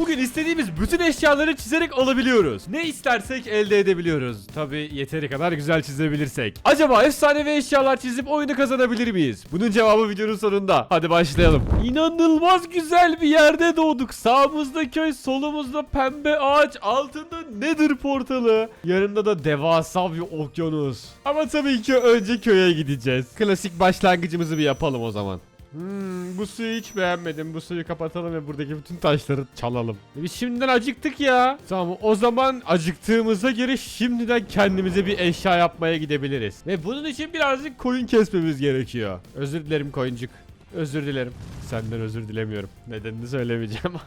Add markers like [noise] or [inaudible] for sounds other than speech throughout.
Bugün istediğimiz bütün eşyaları çizerek alabiliyoruz. Ne istersek elde edebiliyoruz. Tabi yeteri kadar güzel çizebilirsek. Acaba efsanevi eşyalar çizip oyunu kazanabilir miyiz? Bunun cevabı videonun sonunda. Hadi başlayalım. İnanılmaz güzel bir yerde doğduk. Sağımızda köy, solumuzda pembe ağaç, altında Nether portalı. Yanında da devasa bir okyanus. Ama tabii ki önce köye gideceğiz. Klasik başlangıcımızı bir yapalım o zaman. Hmm, bu suyu hiç beğenmedim. Bu suyu kapatalım ve buradaki bütün taşları çalalım. E Biz şimdiden acıktık ya. Tamam o zaman acıktığımıza göre şimdiden kendimize bir eşya yapmaya gidebiliriz. Ve bunun için birazcık koyun kesmemiz gerekiyor. Özür dilerim koyuncuk. Özür dilerim. Senden özür dilemiyorum. Nedenini söylemeyeceğim. [laughs]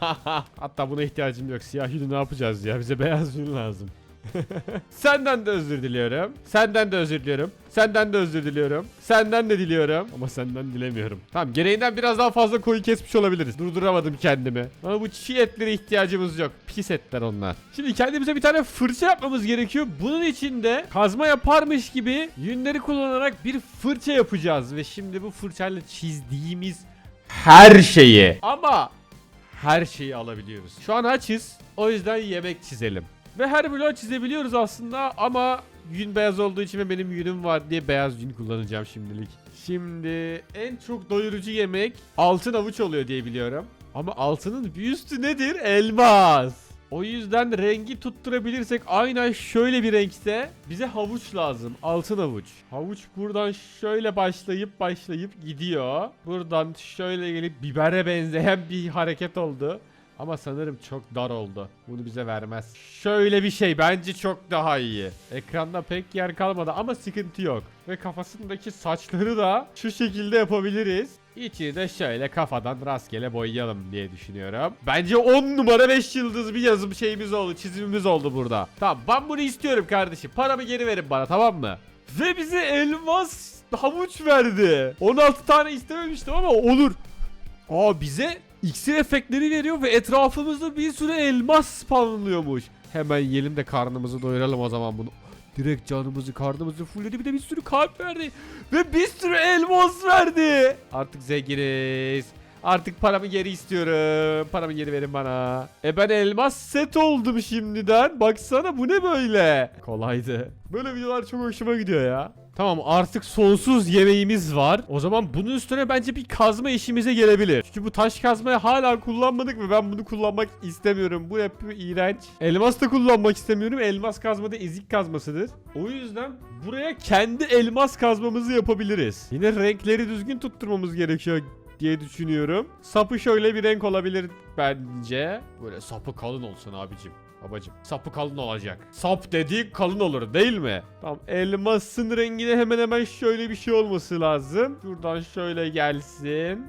Hatta buna ihtiyacım yok. Siyah yünü ne yapacağız ya? Bize beyaz yün lazım. [laughs] Senden de özür diliyorum. Senden de özür diliyorum. Senden de özür diliyorum. Senden de diliyorum. Ama senden dilemiyorum. Tamam gereğinden biraz daha fazla koyun kesmiş olabiliriz. Durduramadım kendimi. Ama bu çiğ etlere ihtiyacımız yok. Pis etler onlar. Şimdi kendimize bir tane fırça yapmamız gerekiyor. Bunun için de kazma yaparmış gibi yünleri kullanarak bir fırça yapacağız. Ve şimdi bu fırçayla çizdiğimiz her şeyi ama her şeyi alabiliyoruz. Şu an açız. O yüzden yemek çizelim. Ve her bloğu çizebiliyoruz aslında ama yün beyaz olduğu için ve benim yünüm var diye beyaz yün kullanacağım şimdilik. Şimdi en çok doyurucu yemek altın avuç oluyor diye biliyorum. Ama altının bir üstü nedir? Elmas. O yüzden rengi tutturabilirsek aynen şöyle bir renkte bize havuç lazım. Altın havuç. Havuç buradan şöyle başlayıp başlayıp gidiyor. Buradan şöyle gelip bibere benzeyen bir hareket oldu. Ama sanırım çok dar oldu. Bunu bize vermez. Şöyle bir şey bence çok daha iyi. Ekranda pek yer kalmadı ama sıkıntı yok. Ve kafasındaki saçları da şu şekilde yapabiliriz. İçini de şöyle kafadan rastgele boyayalım diye düşünüyorum. Bence 10 numara 5 yıldız bir yazım şeyimiz oldu. Çizimimiz oldu burada. Tamam ben bunu istiyorum kardeşim. Paramı geri verin bana tamam mı? Ve bize elmas havuç verdi. 16 tane istememiştim ama olur. Aa bize iksir efektleri veriyor ve etrafımızda bir sürü elmas spawnlıyormuş. Hemen yiyelim de karnımızı doyuralım o zaman bunu. Direkt canımızı karnımızı fulledi bir de bir sürü kalp verdi. Ve bir sürü elmas verdi. Artık zenginiz. Artık paramı geri istiyorum. Paramı geri verin bana. E ben elmas set oldum şimdiden. Baksana bu ne böyle? Kolaydı. Böyle videolar çok hoşuma gidiyor ya. Tamam artık sonsuz yemeğimiz var. O zaman bunun üstüne bence bir kazma işimize gelebilir. Çünkü bu taş kazmayı hala kullanmadık ve ben bunu kullanmak istemiyorum. Bu hep iğrenç. Elmas da kullanmak istemiyorum. Elmas kazma da ezik kazmasıdır. O yüzden buraya kendi elmas kazmamızı yapabiliriz. Yine renkleri düzgün tutturmamız gerekiyor diye düşünüyorum. Sapı şöyle bir renk olabilir bence. Böyle sapı kalın olsun abicim. Babacım sapı kalın olacak. Sap dediği kalın olur değil mi? Tamam elmasın rengine hemen hemen şöyle bir şey olması lazım. Şuradan şöyle gelsin.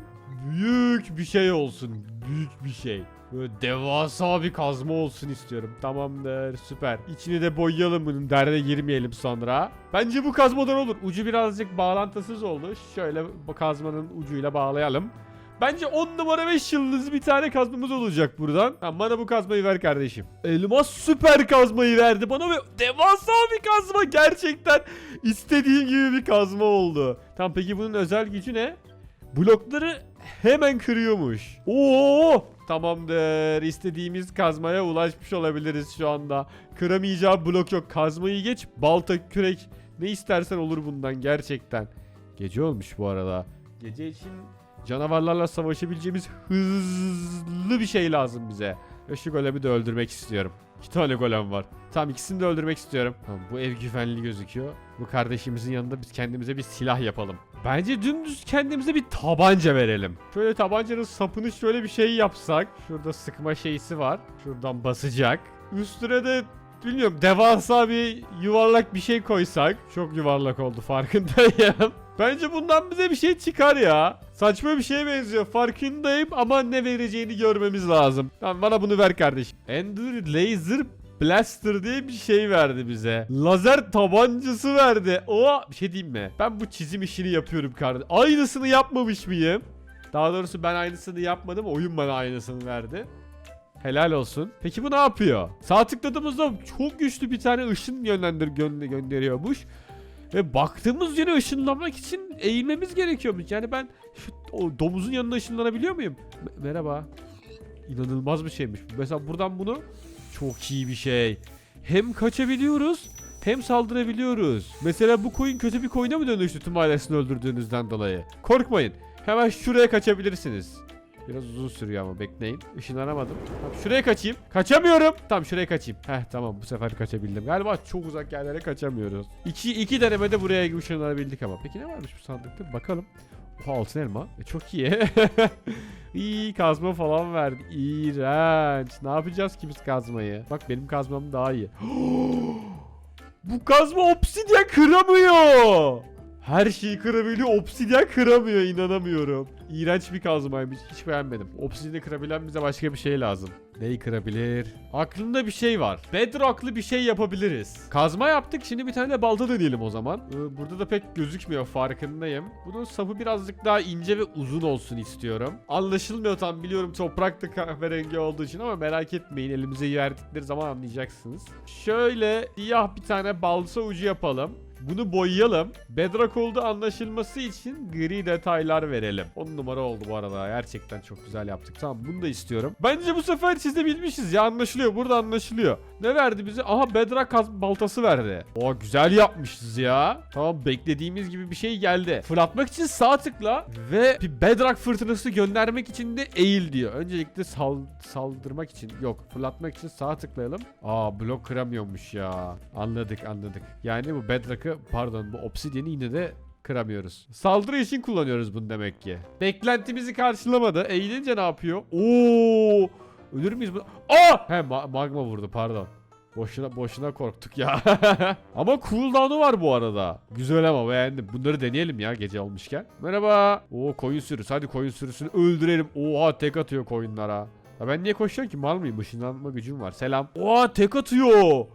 Büyük bir şey olsun. Büyük bir şey. Böyle devasa bir kazma olsun istiyorum. Tamamdır süper. İçini de boyayalım bunun derde girmeyelim sonra. Bence bu kazmadan olur. Ucu birazcık bağlantısız oldu. Şöyle kazmanın ucuyla bağlayalım. Bence 10 numara 5 yıldız bir tane kazmamız olacak buradan. Tamam bana bu kazmayı ver kardeşim. Elmas süper kazmayı verdi bana ve devasa bir kazma gerçekten istediğim gibi bir kazma oldu. Tamam peki bunun özel gücü ne? Blokları hemen kırıyormuş. Oo! Tamamdır. İstediğimiz kazmaya ulaşmış olabiliriz şu anda. Kıramayacağı blok yok. Kazmayı geç. Balta, kürek ne istersen olur bundan gerçekten. Gece olmuş bu arada. Gece için canavarlarla savaşabileceğimiz hızlı bir şey lazım bize. Ve şu golemi de öldürmek istiyorum. İki tane golem var. Tamam ikisini de öldürmek istiyorum. Tamam bu ev güvenli gözüküyor. Bu kardeşimizin yanında biz kendimize bir silah yapalım. Bence dümdüz kendimize bir tabanca verelim. Şöyle tabancanın sapını şöyle bir şey yapsak. Şurada sıkma şeysi var. Şuradan basacak. Üstüne de bilmiyorum devasa bir yuvarlak bir şey koysak. Çok yuvarlak oldu farkındayım. Bence bundan bize bir şey çıkar ya. Saçma bir şeye benziyor farkındayım ama ne vereceğini görmemiz lazım. Tamam bana bunu ver kardeşim. Ender Laser Blaster diye bir şey verdi bize. Lazer tabancası verdi. O bir şey diyeyim mi? Ben bu çizim işini yapıyorum kardeşim. Aynısını yapmamış mıyım? Daha doğrusu ben aynısını yapmadım. Oyun bana aynısını verdi. Helal olsun. Peki bu ne yapıyor? Sağ tıkladığımızda çok güçlü bir tane ışın yönlendir gö- gönderiyormuş. Ve baktığımız yere ışınlanmak için eğilmemiz gerekiyormuş. Yani ben şu o domuzun yanına ışınlanabiliyor muyum? M- merhaba. inanılmaz bir şeymiş. Mesela buradan bunu çok iyi bir şey. Hem kaçabiliyoruz hem saldırabiliyoruz. Mesela bu koyun kötü bir koyuna mı dönüştü tüm ailesini öldürdüğünüzden dolayı? Korkmayın. Hemen şuraya kaçabilirsiniz. Biraz uzun sürüyor ama bekleyin. Işınlanamadım. Tamam şuraya kaçayım. Kaçamıyorum. Tamam şuraya kaçayım. Heh tamam bu sefer kaçabildim. Galiba çok uzak yerlere kaçamıyoruz. İki, iki denemede buraya ışınlanabildik ama. Peki ne varmış bu sandıkta? Bakalım. Oha altın elma. E, çok iyi. [laughs] İyi kazma falan verdi. İğrenç. Ne yapacağız ki biz kazmayı? Bak benim kazmam daha iyi. [gasps] Bu kazma obsidyen kıramıyor. Her şeyi kırabiliyor. Obsidyen kıramıyor. inanamıyorum. İğrenç bir kazmaymış. Hiç beğenmedim. Obsidyeni kırabilen bize başka bir şey lazım. Neyi kırabilir? Aklımda bir şey var. Bedrock'lı bir şey yapabiliriz. Kazma yaptık. Şimdi bir tane de balta deneyelim o zaman. Ee, burada da pek gözükmüyor. Farkındayım. Bunun sapı birazcık daha ince ve uzun olsun istiyorum. Anlaşılmıyor tam biliyorum toprak da kahverengi olduğu için ama merak etmeyin. Elimize verdikleri zaman anlayacaksınız. Şöyle siyah bir tane balta ucu yapalım. Bunu boyayalım. Bedrock oldu anlaşılması için gri detaylar verelim. 10 numara oldu bu arada. Gerçekten çok güzel yaptık. Tamam bunu da istiyorum. Bence bu sefer çizebilmişiz ya anlaşılıyor. Burada anlaşılıyor. Ne verdi bize? Aha Bedrock kaz- baltası verdi. O güzel yapmışız ya. Tamam beklediğimiz gibi bir şey geldi. Fırlatmak için sağ tıkla ve bir Bedrock fırtınası göndermek için de eğil diyor. Öncelikle sal saldırmak için yok. Fırlatmak için sağ tıklayalım. Aa blok kıramıyormuş ya. Anladık anladık. Yani bu Bedrock'ı pardon bu Obsidian'i yine de kıramıyoruz. Saldırı için kullanıyoruz bunu demek ki. Beklentimizi karşılamadı. Eğilince ne yapıyor? Oo! Ölür müyüz bu? Aa! He ma- magma vurdu pardon. Boşuna boşuna korktuk ya. [laughs] ama cooldown'u var bu arada. Güzel ama beğendim. Bunları deneyelim ya gece olmuşken. Merhaba. Oo koyun sürüsü. Hadi koyun sürüsünü öldürelim. Oha tek atıyor koyunlara. Ya ben niye koşuyorum ki? Mal mıyım? Işınlanma gücüm var. Selam. Oha tek atıyor.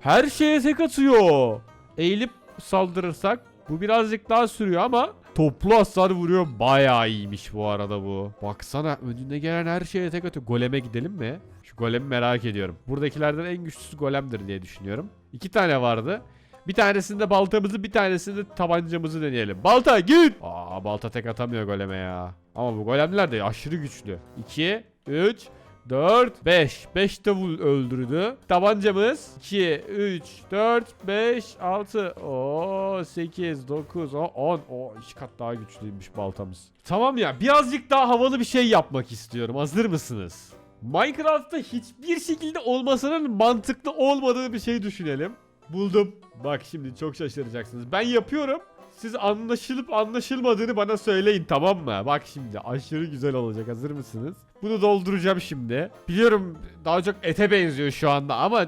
Her şeye tek atıyor. Eğilip saldırırsak bu birazcık daha sürüyor ama toplu hasar vuruyor. Bayağı iyiymiş bu arada bu. Baksana önüne gelen her şeye tek atıyor. Goleme gidelim mi? Şu golemi merak ediyorum. Buradakilerden en güçlüsü golemdir diye düşünüyorum. İki tane vardı. Bir tanesinde baltamızı bir tanesinde tabancamızı deneyelim. Balta git. Aa balta tek atamıyor goleme ya. Ama bu golemler de aşırı güçlü. 2, 3, 4, 5. 5 de vul öldürdü. Tabancamız 2, 3, 4, 5, 6, o 8, 9, 10. O iki kat daha güçlüymüş baltamız. Tamam ya birazcık daha havalı bir şey yapmak istiyorum. Hazır mısınız? Minecraft'ta hiçbir şekilde olmasının mantıklı olmadığı bir şey düşünelim. Buldum. Bak şimdi çok şaşıracaksınız. Ben yapıyorum. Siz anlaşılıp anlaşılmadığını bana söyleyin tamam mı? Bak şimdi aşırı güzel olacak. Hazır mısınız? Bunu dolduracağım şimdi. Biliyorum daha çok ete benziyor şu anda ama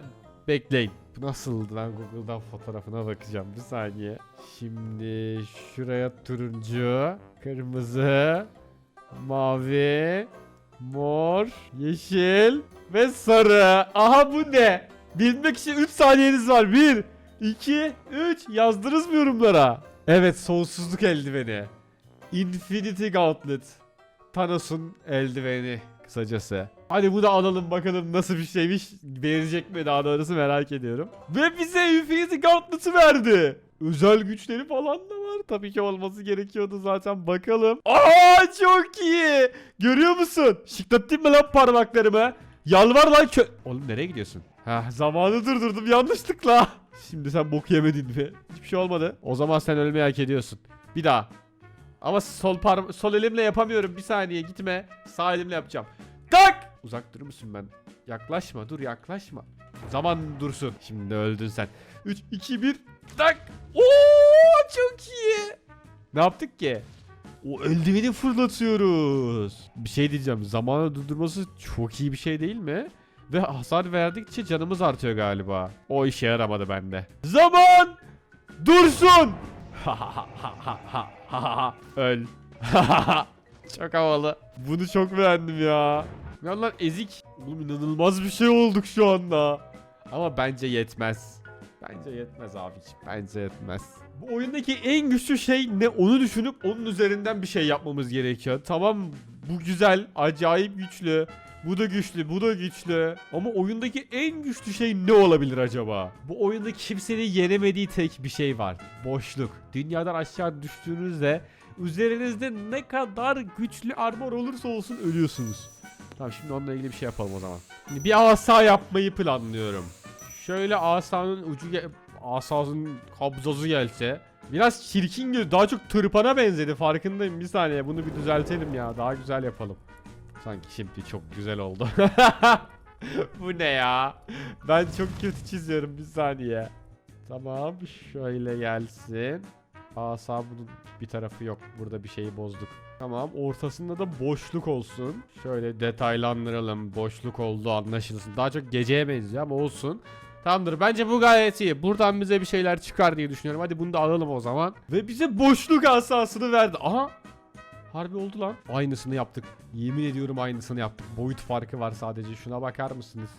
bekleyin. Bu nasıldı Google'dan fotoğrafına bakacağım bir saniye. Şimdi şuraya turuncu, kırmızı, mavi, mor, yeşil ve sarı. Aha bu ne? Bilmek için 3 saniyeniz var. 1, 2, 3 yazdınız mı yorumlara? Evet sonsuzluk eldiveni. Infinity Gauntlet. Thanos'un eldiveni kısacası. Hadi bu da alalım bakalım nasıl bir şeymiş. Verecek mi daha doğrusu merak ediyorum. Ve bize Infinity Gauntlet'ı verdi. Özel güçleri falan da var. Tabii ki olması gerekiyordu zaten. Bakalım. Aa çok iyi. Görüyor musun? Şıklatayım mı lan parmaklarımı? Yalvar lan kö... Oğlum nereye gidiyorsun? Ha zamanı durdurdum yanlışlıkla. Şimdi sen bok yemedin mi? Hiçbir şey olmadı. O zaman sen ölmeyi hak ediyorsun. Bir daha. Ama sol parm sol elimle yapamıyorum. Bir saniye gitme. Sağ elimle yapacağım. Tak! Uzak durur musun ben? Yaklaşma dur yaklaşma. Zaman dursun. Şimdi öldün sen. 3 2 1 tak. Oo çok iyi. Ne yaptık ki? O eldiveni fırlatıyoruz. Bir şey diyeceğim. Zamanı durdurması çok iyi bir şey değil mi? Ve hasar verdikçe canımız artıyor galiba. O işe yaramadı bende. Zaman dursun. [laughs] Öl. [laughs] çok havalı. Bunu çok beğendim ya. Ya lan ezik. Oğlum inanılmaz bir şey olduk şu anda. Ama bence yetmez. Bence yetmez abiciğim. Bence yetmez. Bu oyundaki en güçlü şey ne onu düşünüp onun üzerinden bir şey yapmamız gerekiyor. Tamam bu güzel, acayip güçlü. Bu da güçlü, bu da güçlü. Ama oyundaki en güçlü şey ne olabilir acaba? Bu oyunda kimsenin yenemediği tek bir şey var. Boşluk. Dünyadan aşağı düştüğünüzde üzerinizde ne kadar güçlü armor olursa olsun ölüyorsunuz. Tamam şimdi onunla ilgili bir şey yapalım o zaman. Şimdi bir asa yapmayı planlıyorum. Şöyle asanın ucu asasının kabzası gelse. Biraz çirkin gözü daha çok tırpana benzedi farkındayım bir saniye bunu bir düzeltelim ya daha güzel yapalım. Sanki şimdi çok güzel oldu. [laughs] Bu ne ya? Ben çok kötü çiziyorum bir saniye. Tamam şöyle gelsin. Asa bunun bir tarafı yok. Burada bir şeyi bozduk. Tamam ortasında da boşluk olsun. Şöyle detaylandıralım. Boşluk oldu anlaşılsın. Daha çok geceye benziyor ama olsun. Tamamdır bence bu gayet iyi. Buradan bize bir şeyler çıkar diye düşünüyorum. Hadi bunu da alalım o zaman. Ve bize boşluk asasını verdi. Aha Harbi oldu lan. Aynısını yaptık. Yemin ediyorum aynısını yaptık. Boyut farkı var sadece. Şuna bakar mısınız?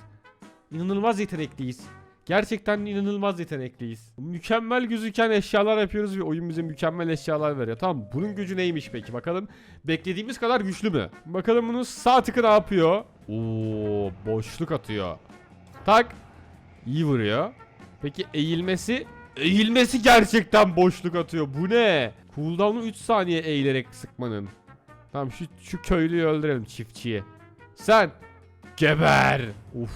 İnanılmaz yetenekliyiz. Gerçekten inanılmaz yetenekliyiz. Mükemmel gözüken eşyalar yapıyoruz ve oyun bize mükemmel eşyalar veriyor. Tamam bunun gücü neymiş peki bakalım. Beklediğimiz kadar güçlü mü? Bakalım bunun sağ tıkı ne yapıyor? Oo boşluk atıyor. Tak. İyi vuruyor. Peki eğilmesi? Eğilmesi gerçekten boşluk atıyor. Bu ne? Cooldown'u 3 saniye eğilerek sıkmanın. Tamam şu, şu köylüyü öldürelim çiftçiyi. Sen geber. Uf.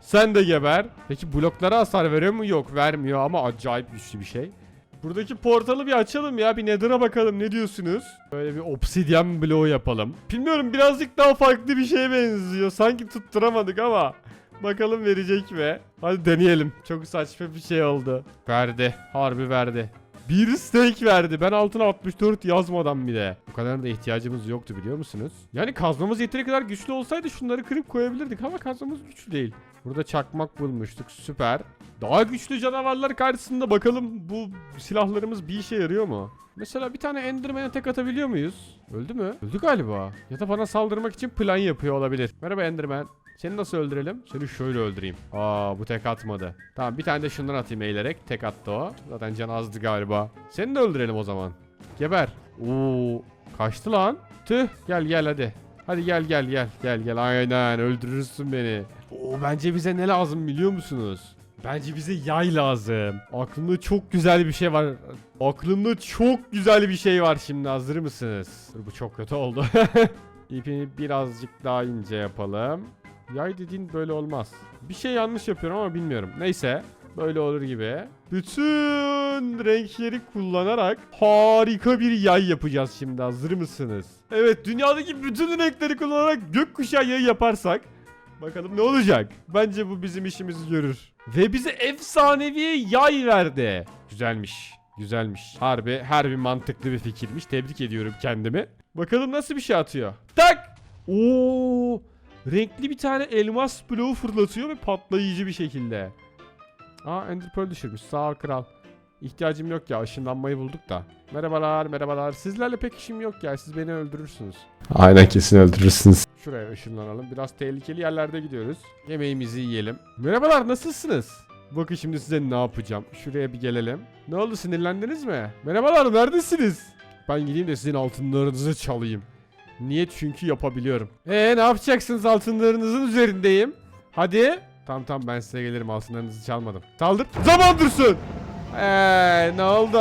Sen de geber. Peki bloklara hasar veriyor mu? Yok vermiyor ama acayip güçlü bir şey. Buradaki portalı bir açalım ya. Bir Nether'a bakalım ne diyorsunuz? Böyle bir obsidyen bloğu yapalım. Bilmiyorum birazcık daha farklı bir şeye benziyor. Sanki tutturamadık ama. Bakalım verecek mi? Hadi deneyelim. Çok saçma bir şey oldu. Verdi. Harbi verdi. Bir steak verdi. Ben altına 64 yazmadan bile. Bu kadar da ihtiyacımız yoktu biliyor musunuz? Yani kazmamız yeteri kadar güçlü olsaydı şunları kırıp koyabilirdik ama kazmamız güçlü değil. Burada çakmak bulmuştuk. Süper. Daha güçlü canavarlar karşısında bakalım bu silahlarımız bir işe yarıyor mu? Mesela bir tane Enderman'e tek atabiliyor muyuz? Öldü mü? Öldü galiba. Ya da bana saldırmak için plan yapıyor olabilir. Merhaba Enderman. Seni nasıl öldürelim? Seni şöyle öldüreyim. Aa bu tek atmadı. Tamam bir tane de şundan atayım eğilerek. Tek attı o. Zaten can azdı galiba. Seni de öldürelim o zaman. Geber. Oo kaçtı lan. Tüh gel gel hadi. Hadi gel gel gel gel gel aynen öldürürsün beni. Oo bence bize ne lazım biliyor musunuz? Bence bize yay lazım. Aklımda çok güzel bir şey var. Aklımda çok güzel bir şey var şimdi hazır mısınız? Bu çok kötü oldu. [laughs] İpini birazcık daha ince yapalım. Yay dediğin böyle olmaz. Bir şey yanlış yapıyorum ama bilmiyorum. Neyse. Böyle olur gibi. Bütün renkleri kullanarak harika bir yay yapacağız şimdi. Hazır mısınız? Evet dünyadaki bütün renkleri kullanarak gökkuşağı yayı yaparsak Bakalım ne olacak? Bence bu bizim işimizi görür. Ve bize efsanevi yay verdi. Güzelmiş. Güzelmiş. Harbi, harbi mantıklı bir fikirmiş. Tebrik ediyorum kendimi. Bakalım nasıl bir şey atıyor. Tak! Oo! Renkli bir tane elmas bloğu fırlatıyor ve patlayıcı bir şekilde. Aa Ender Pearl düşürmüş. Sağ ol kral. İhtiyacım yok ya. ışınlanmayı bulduk da. Merhabalar, merhabalar. Sizlerle pek işim yok ya. Siz beni öldürürsünüz. Aynen kesin öldürürsünüz. Şuraya ışınlanalım. Biraz tehlikeli yerlerde gidiyoruz. Yemeğimizi yiyelim. Merhabalar, nasılsınız? Bakın şimdi size ne yapacağım. Şuraya bir gelelim. Ne oldu sinirlendiniz mi? Merhabalar, neredesiniz? Ben gideyim de sizin altınlarınızı çalayım. Niye? Çünkü yapabiliyorum. Ee ne yapacaksınız altınlarınızın üzerindeyim. Hadi. Tamam tamam ben size gelirim altınlarınızı çalmadım. Saldır. Zaman dursun. Eee ne oldu?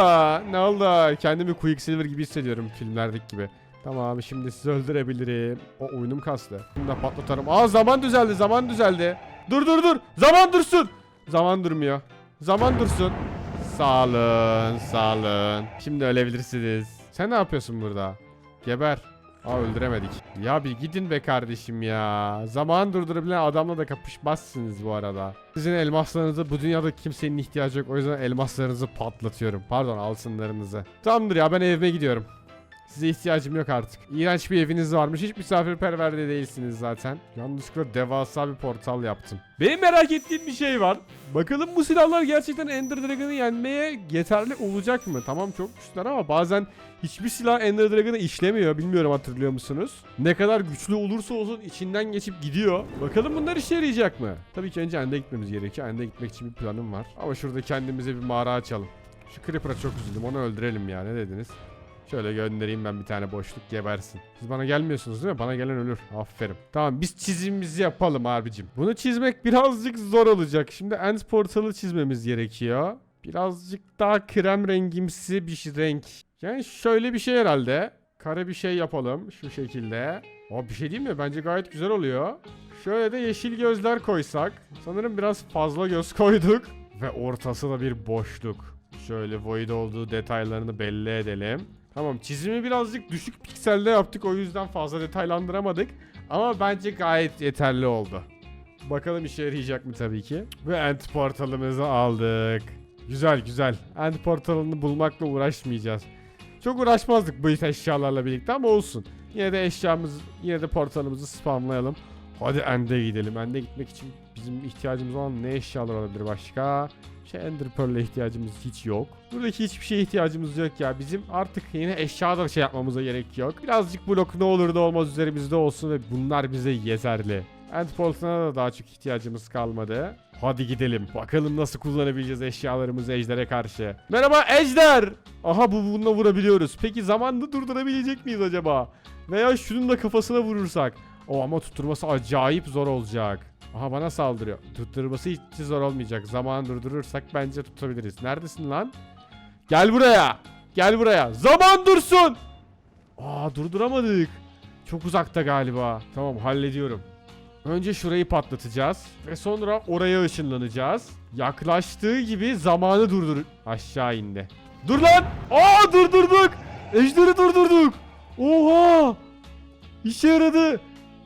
Ne oldu? Kendimi Quicksilver gibi hissediyorum filmlerdeki gibi. Tamam şimdi sizi öldürebilirim. O oyunum kastı. Bunu da patlatarım. Aa zaman düzeldi zaman düzeldi. Dur dur dur. Zaman dursun. Zaman durmuyor. Zaman dursun. Sağ olun sağ olun. Şimdi ölebilirsiniz. Sen ne yapıyorsun burada? Geber. Aa öldüremedik. Ya bir gidin be kardeşim ya. Zaman durdurabilen adamla da kapışmazsınız bu arada. Sizin elmaslarınızı bu dünyada kimsenin ihtiyacı yok. O yüzden elmaslarınızı patlatıyorum. Pardon altınlarınızı. Tamamdır ya ben evime gidiyorum. Size ihtiyacım yok artık. İğrenç bir eviniz varmış. Hiç misafirperver de değilsiniz zaten. Yanlışlıkla devasa bir portal yaptım. Benim merak ettiğim bir şey var. Bakalım bu silahlar gerçekten Ender Dragon'ı yenmeye yeterli olacak mı? Tamam çok güçlüler ama bazen hiçbir silah Ender Dragon'ı işlemiyor. Bilmiyorum hatırlıyor musunuz? Ne kadar güçlü olursa olsun içinden geçip gidiyor. Bakalım bunlar işe yarayacak mı? Tabii ki önce End'e gitmemiz gerekiyor. End'e gitmek için bir planım var. Ama şurada kendimize bir mağara açalım. Şu Creeper'a çok üzüldüm. Onu öldürelim ya. Ne dediniz? Şöyle göndereyim ben bir tane boşluk gebersin. Siz bana gelmiyorsunuz değil mi? Bana gelen ölür. Aferin. Tamam biz çizimimizi yapalım abicim. Bunu çizmek birazcık zor olacak. Şimdi end portalı çizmemiz gerekiyor. Birazcık daha krem rengimsi bir renk. Yani şöyle bir şey herhalde. Kare bir şey yapalım şu şekilde. Aa, bir şey değil mi? Bence gayet güzel oluyor. Şöyle de yeşil gözler koysak. Sanırım biraz fazla göz [laughs] koyduk. Ve ortası da bir boşluk. Şöyle void olduğu detaylarını belli edelim. Tamam çizimi birazcık düşük pikselde yaptık. O yüzden fazla detaylandıramadık. Ama bence gayet yeterli oldu. Bakalım işe yarayacak mı tabii ki. Ve end portalımızı aldık. Güzel güzel. End portalını bulmakla uğraşmayacağız. Çok uğraşmazdık bu eşyalarla birlikte ama olsun. Yine de eşyamız, yine de portalımızı spamlayalım. Hadi End'e gidelim. End'e gitmek için bizim ihtiyacımız olan ne eşyalar olabilir başka? Şey Ender Pearl'e ihtiyacımız hiç yok. Buradaki hiçbir şeye ihtiyacımız yok ya. Bizim artık yine eşyalar şey yapmamıza gerek yok. Birazcık blok ne olur da olmaz üzerimizde olsun ve bunlar bize yeterli. End Portal'ına da daha çok ihtiyacımız kalmadı. Hadi gidelim. Bakalım nasıl kullanabileceğiz eşyalarımızı Ejder'e karşı. Merhaba Ejder! Aha bu bununla vurabiliyoruz. Peki zamanını durdurabilecek miyiz acaba? Veya şunun da kafasına vurursak. O ama tutturması acayip zor olacak. Aha bana saldırıyor. Tutturması hiç zor olmayacak. Zamanı durdurursak bence tutabiliriz. Neredesin lan? Gel buraya. Gel buraya. Zaman dursun. Aa durduramadık. Çok uzakta galiba. Tamam hallediyorum. Önce şurayı patlatacağız ve sonra oraya ışınlanacağız. Yaklaştığı gibi zamanı durdur. Aşağı indi. Dur lan! Aa durdurduk! Ejderi durdurduk! Oha! İşe yaradı.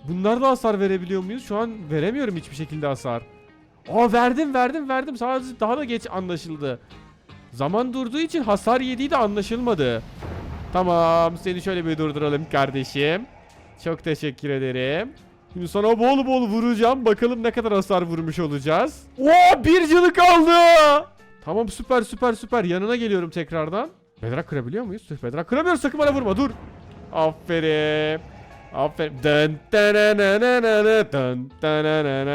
Bunlarla hasar verebiliyor muyuz? Şu an veremiyorum hiçbir şekilde hasar. Aa verdim verdim verdim. Sadece daha da geç anlaşıldı. Zaman durduğu için hasar yediği de anlaşılmadı. Tamam seni şöyle bir durduralım kardeşim. Çok teşekkür ederim. Şimdi sana bol bol vuracağım. Bakalım ne kadar hasar vurmuş olacağız. Oo bir canı kaldı. Tamam süper süper süper. Yanına geliyorum tekrardan. Bedrak kırabiliyor muyuz? Bedrak kıramıyoruz. Sakın bana vurma. Dur. Aferin. Aferin.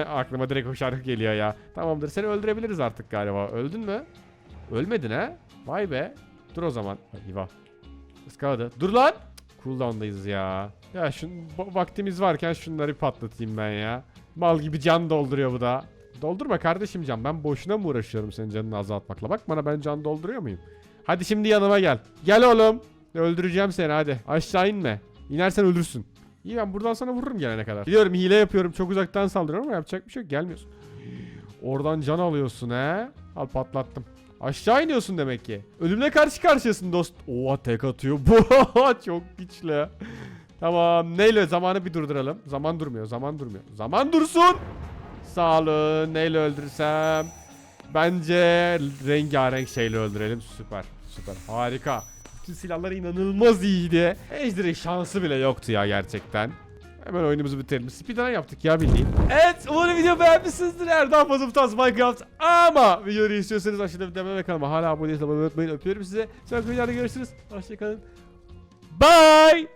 Aklıma direkt o şarkı geliyor ya. Tamamdır. Seni öldürebiliriz artık galiba. Öldün mü? Ölmedin ha? Vay be. Dur o zaman. Eyvah. Iskaladı. Dur lan. Cooldown'dayız ya. Ya va- vaktimiz varken şunları patlatayım ben ya. Mal gibi can dolduruyor bu da. Doldurma kardeşim can. Ben boşuna mı uğraşıyorum senin canını azaltmakla? Bak bana ben can dolduruyor muyum? Hadi şimdi yanıma gel. Gel oğlum. Öldüreceğim seni hadi. Aşağı inme. İnersen ölürsün. İyi ben buradan sana vururum gelene kadar. Biliyorum hile yapıyorum. Çok uzaktan saldırıyorum ama yapacak bir şey yok. Gelmiyorsun. Oradan can alıyorsun he. Al patlattım. Aşağı iniyorsun demek ki. Ölümle karşı karşıyasın dost. Oha tek atıyor. [laughs] Bu çok güçlü. Tamam. Neyle zamanı bir durduralım. Zaman durmuyor. Zaman durmuyor. Zaman dursun. Sağ olun. Neyle öldürsem? Bence rengarenk şeyle öldürelim. Süper. Süper. Harika. Bütün silahlar inanılmaz iyiydi. Ejder'in şansı bile yoktu ya gerçekten. Hemen oyunumuzu bitirelim. Speedrun yaptık ya bildiğin. Evet umarım video beğenmişsinizdir. Eğer daha fazla bu tarz Minecraft ama videoları istiyorsanız aşağıda bir demem ve kanalıma hala abone değilseniz abone olmayı unutmayın. Öpüyorum size. Sonraki videolarda görüşürüz. Hoşçakalın. Bye.